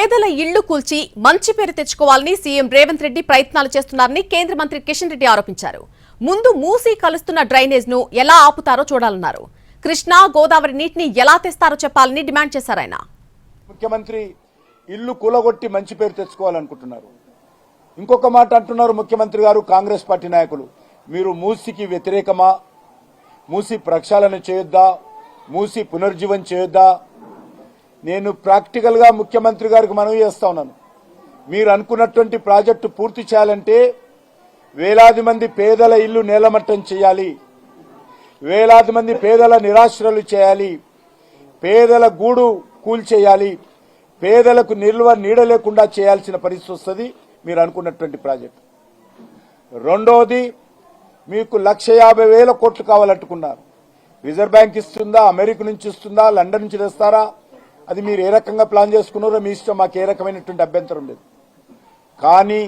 పేదల ఇళ్ళు కూల్చి మంచి పేరు తెచ్చుకోవాలని సీఎం రేవంత్ రెడ్డి ప్రయత్నాలు చేస్తున్నారని కేంద్ర మంత్రి కిషన్ రెడ్డి ఆరోపించారు. ముందు మూసి కలుస్తున్న డ్రైనేజ్ను ఎలా ఆపుతారో చూడాలన్నారు. కృష్ణా గోదావరి నీటిని ఎలా తెస్తారో చెప్పాలని డిమాండ్ చేశారు ఆయన. ముఖ్యమంత్రి ఇల్లు కూలగొట్టి మంచి పేరు తెచ్చుకోవాలనుకుంటున్నారు. ఇంకొక మాట అంటున్నారు ముఖ్యమంత్రి గారు కాంగ్రెస్ పార్టీ నాయకులు. మీరు మూసికి వ్యతిరేకమా? మూసి ప్రక్షాళన చేయొద్దా? మూసి పునర్జీవం చేయొద్దా? నేను ప్రాక్టికల్గా ముఖ్యమంత్రి గారికి మనవి చేస్తా ఉన్నాను. మీరు అనుకున్నటువంటి ప్రాజెక్టు పూర్తి చేయాలంటే వేలాది మంది పేదల ఇల్లు నేలమట్టం చేయాలి. వేలాది మంది పేదల నిరాశ్రలు చేయాలి. పేదల గూడు కూల్చేయాలి. పేదలకు నిల్వ నీడ లేకుండా చేయాల్సిన పరిస్థితి వస్తుంది. మీరు అనుకున్నటువంటి ప్రాజెక్టు. రెండోది మీకు లక్ష యాభై వేల కోట్లు కావాలట్టుకున్నారు రిజర్వ్ బ్యాంక్ ఇస్తుందా? అమెరికా నుంచి ఇస్తుందా? లండన్ నుంచి తెస్తారా? అది మీరు ఏ రకంగా ప్లాన్ చేసుకున్నారో మీ ఇష్టం మాకు ఏ రకమైనటువంటి అభ్యంతరం లేదు. కానీ